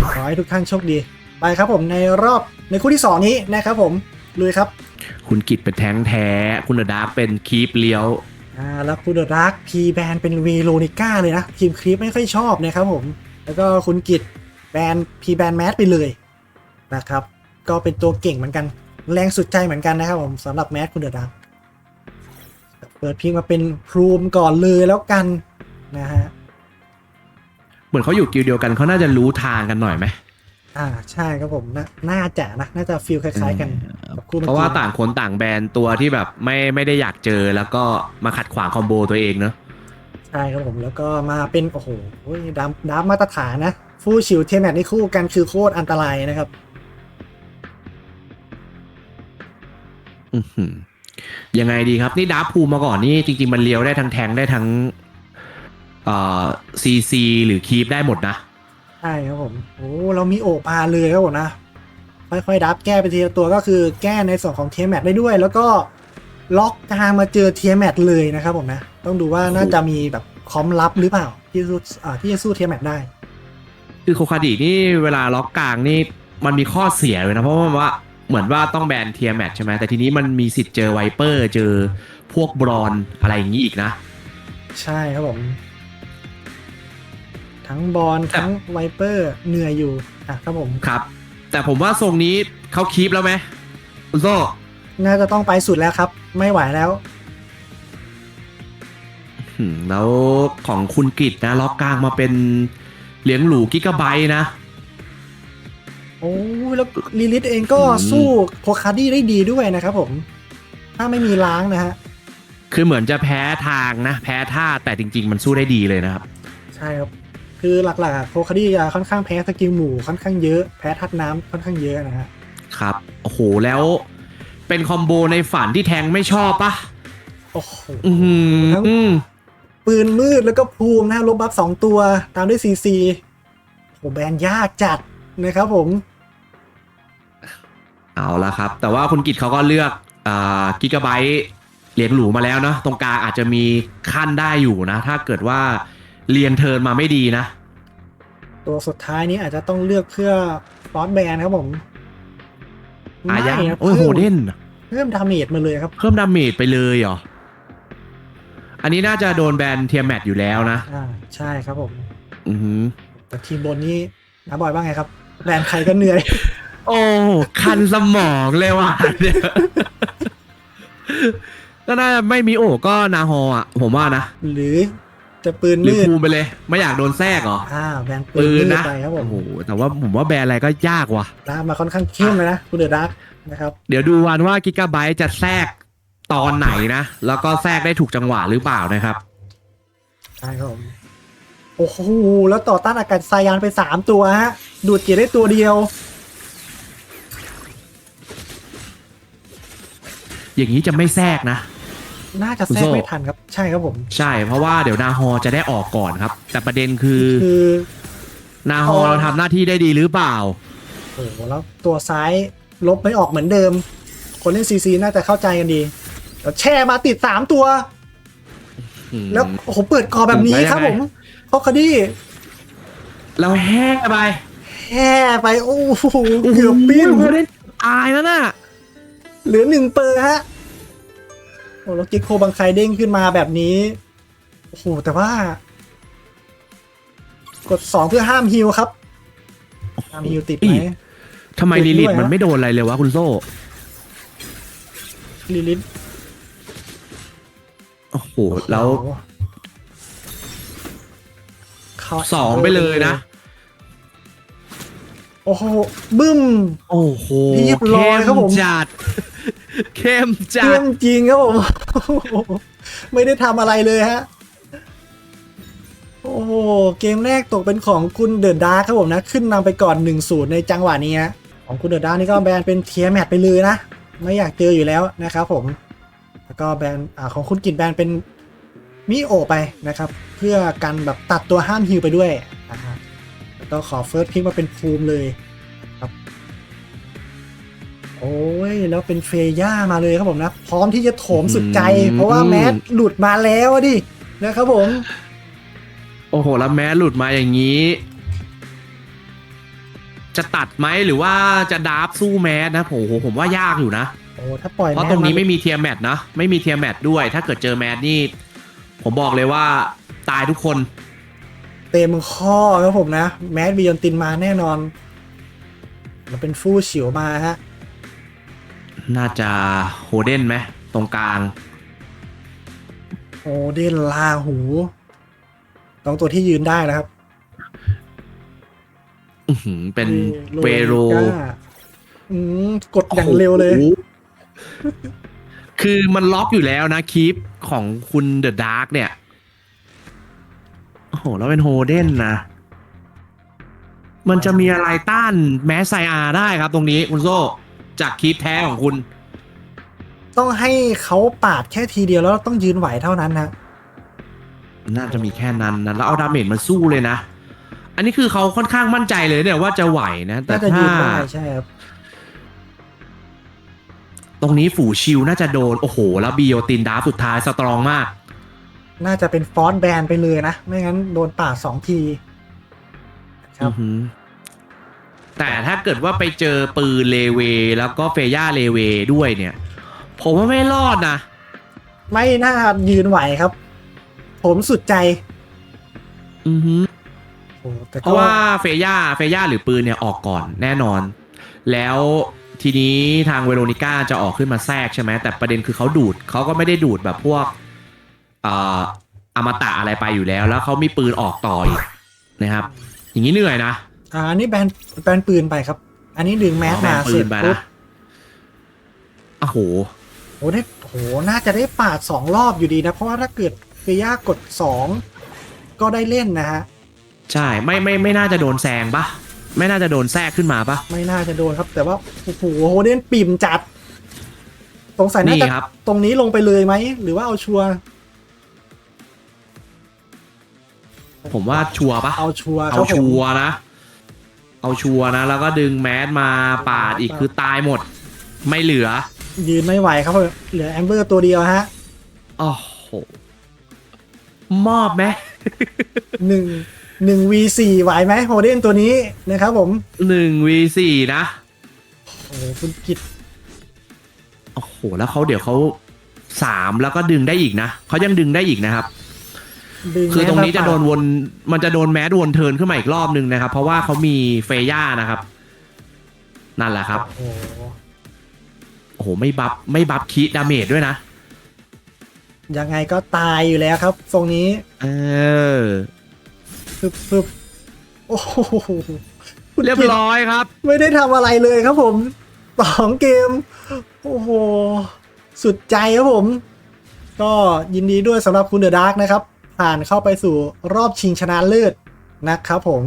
ขอให้ทุกท่านโชคดี ไปครับผมในรอบในคู่ที่ 2 นี้นะครับผมลุยครับ คุณกิตเป็นแท้งแท้ คุณเดอะดาร์กเป็นคีปเลี้ยวอ่าแล้วคุณเดอะดักพีแบนเป็นวีโรนิก้าเลยนะทีมคลิปไม่ค่อยชอบนะครับผม แล้วก็คุณกิตแบนพีแบนแมสไปเลยนะครับ ก็เป็นตัวเก่งเหมือนกัน แรงสุดใจเหมือนกันนะครับผมสำหรับแมสคุณเดอะดักเปิดพิงมาเป็นพรูมก่อนเลยแล้วกันนะฮะ เหมือนเขาอยู่กิลด์เดียวกันเขาน่าจะรู้ทางกันหน่อยไหมอ่าใช่ครับผมนาน่าจะนะน่าจะฟีลคล้ายๆกันกับคู่มื่อเพกี้ราะว่าต่างคนต่างแบนตัวที่แบบไม่ไม่ได้อยากเจอแล้วก็มาขัดขวางคอมโบตัวเองเนอะใช่ครับผมแล้วก็มาเป็นโอ้โหดัมดัมมาตรฐานนะฟู่ชิวเทยแมทนี่คู่กันคือโคตรอันตรายนะครับ อื้อหือยังไงดีครับ นี่ดาร์ฟภูมิมาก่อนนี่จริงๆมันเลี้ยวได้ทั้งแทงได้ทั้งเอ่อ ซีซีหรือคีปได้หมดนะ ใช่ครับผมโอ้เรามีโอปาเลยครับผมนะ ค่อยๆดับแก้ไปทีละตัวก็คือแก้ในส่วนของเทียแมทได้ด้วย แล้วก็ล็อกกลางมาเจอเทียแมทเลยนะครับผมนะ ต้องดูว่าน่าจะมีแบบคอมลับหรือเปล่า ที่สู้อ่าที่จะสู้เทียแมทได้ คือโคคาดินี่เวลาล็อกกลางนี่มันมีข้อเสียเลยนะเพราะว่าเหมือนว่าต้องแบนเทียแมทใช่ไหมแต่ทีนี้มันมีสิทธิ์เจอไวเปอร์เจอพวกบรอนอะไรอย่างนี้อีกนะ ใช่ครับผม ทั้งบอลทั้งไวเปอร์เหนื่อยอยู่อะครับผมครับ แต่ผมว่าทรงนี้เขาคีปแล้วไหมคุณโซ่น่าจะต้องไปสุดแล้วครับ ไม่ไหวแล้วอืมแล้วของคุณกิตนะล็อกกลางมาเป็นเหลียงหลูกิกะไบต์นะ โอ้ยแล้วลิลิทเองก็อืมสู้โพคาดี้ได้ดีด้วยนะครับผม ถ้าไม่มีล้างนะฮะ คือเหมือนจะแพ้ทางนะ แพ้ท่าแต่จริง ๆ มันสู้ได้ดีเลยนะครับ ใช่ครับ คือหลักๆอะโพคาดี้จะค่อนข้างแพ้สกิลหมู่ค่อนข้างเยอะแพ้ทัดน้ำค่อนข้างเยอะนะฮะครับโอ้โหแล้วเป็นคอมโบในฝันที่แทงไม่ชอบปะโอ้โหอือหือทั้งปืนมืดแล้วก็ภูมินะลบบัฟสองตัวตามด้วยซีซีโหแบนยากจัดนะครับผม เอาละครับ แต่ว่าคุณกิตเขาก็เลือกอ่ากิกะไบต์เหรียญหรูมาแล้วเนาะตรงกลางอาจจะมีขั้นได้อยู่นะ ถ้าเกิดว่า เรียงเทิร์นมาไม่ดีนะ ตัวสุดท้ายนี้อาจจะต้องเลือกเพื่อฟอสแบนครับผมอายังไม่ครับโอ้ยโหเพิ่มเด่นเพิ่มดาเมจมาเลยครับ เพิ่มดาเมจไปเลยเหรอ อันนี้น่าจะโดนแบนเทียมแมทอยู่แล้วนะอ่าใช่ครับผม อือหือแต่ทีมบนนี้นะบอยว่าไงครับแบนใครก็เหนื่อย โอ้คันสมองเลยว่ะเนี่ยก็น่าจะไม่มีโอ้ก็นาฮออะ ผมว่านะ หรือ จะปืนหรือมืดภูมิไปเลย ไม่อยากโดนแทรกเหรอ อ่าแบนปืปืนนมืดนะ ไปครับผมโอ้โห แต่ว่าผมว่าแบนอะไรก็ยากว่ะลากมาค่อนข้างเข้มเลยนะคุณเดอะดักนะครับ เดี๋ยวดูวันว่ากิกะไบต์จะแทรกตอนไหนนะ แล้วก็แทรกได้ถูกจังหวะหรือเปล่านะครับ ใช่ครับผมโอ้โห แล้วต่อต้านอากาศซายานไปสามตัวฮะ ดูดเกียร์ได้ตัวเดียว อย่างนี้จะไม่แทรกนะ น่าจะแทรกไม่ทันครับ ใช่ครับผม ใช่เพราะว่าเดี๋ยวนาฮอจะได้ออกก่อนครับ แต่ประเด็นคือ คือ นาฮอเราทำหน้าที่ได้ดีหรือเปล่า โอ้โหแล้วตัวซ้ายลบไม่ออกเหมือนเดิม คนเล่นซีซีน่าจะเข้าใจกันดีแล้วแช่มาติดสามตัว แล้วโอ้โหเปิดกอแบบนี้ครับผมพอคดีเราแห่ไปแห่ไปโอ้โหเกือบปิ้นโโหเราได้ตายแล้วน่ะเหลือหนึ่งเปอร์ฮะ โอ้แล้วกิกโคบังไคเด้งขึ้นมาแบบนี้ โอ้โห แต่ว่า กดสองเพื่อห้ามฮิวครับ ห้ามฮิวติดไหมทำไมติดด้วยลิลิตฮะมันไม่โดนอะไรเลยวะคุณโซ่ลิลิทโอ้โห แล้วเข้าสองไปเลยนะ โอ้โห บึ้ม โอ้โหเรียบร้อยครับผมจัดเข้มจัเยี่ดยมจริงครับผม ไม่ได้ทำอะไรเลยฮะ โอ้โห เกมแรกตกเป็นของคุณเดอะดาร์ครับผมนะ ขึ้นนำไปก่อน1นศูนย์ในจังหวะนี้ฮะของคุณเดอะดาร์นี่ก็แบนเป็นเทียแมทไปเลยนะ ไม่อยากเจออยู่แล้วนะครับผมแล้วก็แบนอ่าของคุณกินแบนเป็นมิโอไปนะครับ เพื่อกันแบบตัดตัวห้ามฮิวไปด้วยนะฮะแล้วก็ขอเฟิร์สพิกมาเป็นภูมิเลย โอ้ยแล้วเป็นเฟย่ามาเลยครับผมนะ พร้อมที่จะโถมสุดใจอืมเพราะว่าแมสหลุดมาแล้วอะดินะครับผม โอ้โหแล้วแม้หลุดมาอย่างนี้ จะตัดไหมหรือว่าจะดาร์ฟสู้แมสนะผมโหผมว่ายากอยู่นะโอ้ถ้าปล่อยเพราะแมตรงนี้าไม่มีเทียร์แมทนะไม่มีเทียร์แมทด้วย ถ้าเกิดเจอแมสนี่ ผมบอกเลยว่าตายทุกคน เต็มข้อครับผมนะ แมดบิยอนตินมาแน่นอนมันเป็นฟู่เฉียวมาฮะ น่าจะโฮเดนไหมตรงกลาง โอเดนลาหู ต้องตัวที่ยืนได้นะครับ อื้อหือเป็นเวโรก้าอืมกดอย่างเร็วเลย โอ้โหคือมันล็อกอยู่แล้วนะคลิปของคุณเดอะดาร์กเนี่ย โอ้โห แล้วเป็นโฮเดนนะ มันจะมีอะไรต้านแมสไซอาร์ได้ครับตรงนี้คุณโซ่ จากคลิปแท้ของคุณ ต้องให้เขาปาดแค่ทีเดียวแล้วต้องยืนไหวเท่านั้นนะน่าจะมีแค่นั้นนะแล้วเอาดาเมจมาสู้เลยนะ อันนี้คือเขาค่อนข้างมั่นใจเลยเนี่ยว่าจะไหวนะ แต่น่าจะยืถ้านได้ใช่ครับตรงนี้ฝูชิวน่าจะโดน โอ้โห แล้วบีโอตินดาร์ฟสุดท้ายสตรองมาก น่าจะเป็นฟอนต์แบนไปเลยนะ ไม่งั้นโดนปาดสองที ครับ อือหือ แต่ถ้าเกิดว่าไปเจอปืนเลเว แล้วก็เฟย่าเลเวด้วยเนี่ย ผมว่าไม่รอดนะ ไม่น่ายืนไหวครับ ผมสุดใจ อือหือโอ้แต่เพก็ราะว่าเฟย่าเฟย่าหรือปืนเนี่ยออกก่อนแน่นอน แล้วทีนี้ทางเวโรนิก้าจะออกขึ้นมาแทรกใช่ไหมแต่ประเด็นคือเขาดูดเขาก็ไม่ได้ดูดแบบพวกเอ่ออมตะอะไรไปอยู่แล้ว แล้วเขามีปืนออกต่ออีกนะครับ อย่างนี้เหนื่อยนะ อ่าอันนี้แบนแบนปืนไปครับ อันนี้ดึงแมสอ๋อแบมานปืเสร็นจไปปุ๊บนะโอ้โหโอ้ได้โหน่าจะได้ปาดสองรอบอยู่ดีนะ เพราะว่าถ้าเกิดเฟย่ากดสองก็ได้เล่นนะฮะ ใช่ไม่ไม่ไม่น่าจะโดนแซงปะไม่น่าจะโดนแทรกขึ้นมาปะไม่น่าจะโดนครับ แต่ว่าโอ้โหโฮเดนปิ่มจัดสงสัยน่าจะนี่ครับตรงนี้ลงไปเลยไหม หรือว่าเอาชัวร์ผมว่าชัวร์ปะเอาชัวร์คเอารับผมชัวร์นะ เอาชัวร์นะ แล้วก็ดึงแมสมาปาดอีกคือตายหมด ไม่เหลือ ยืนไม่ไหวครับผมเหลือแอมเบอร์ตัวเดียวฮะโอ้โห มอบไหมหนึ่งหนึ่ง v สี่ไหวไหมโฮเดนตัวนี้นะครับผมหนึ่งวีสี่นะ โอ้โหคุณกิตโอ้โห แล้วเขาเดี๋ยวเขาสามแล้วก็ดึงได้อีกนะเขายังดึงได้อีกนะครับ ดึงคือตรงนี้แมสจะมาโดนวน มันจะโดนแมสวนเทิร์นขึ้นมาอีกรอบนึงนะครับ เพราะว่าเขามีเฟย่านะครับ นั่นแหละครับ โอ้โหโอ้โห ไม่บัฟไม่บัฟคีดาเมจด้วยนะ ยังไงก็ตายอยู่แล้วครับ ทรงนี้เออ ปึ๊บปึ๊บโอ้โหคุณเรียบกิตร้อยครับ ไม่ได้ทำอะไรเลยครับผมสองเกม โอ้โห สุดใจครับผม ก็ยินดีด้วยสำหรับคุณเดอะดาร์กนะครับ ผ่านเข้าไปสู่รอบชิงชนะเลิศนะครับผม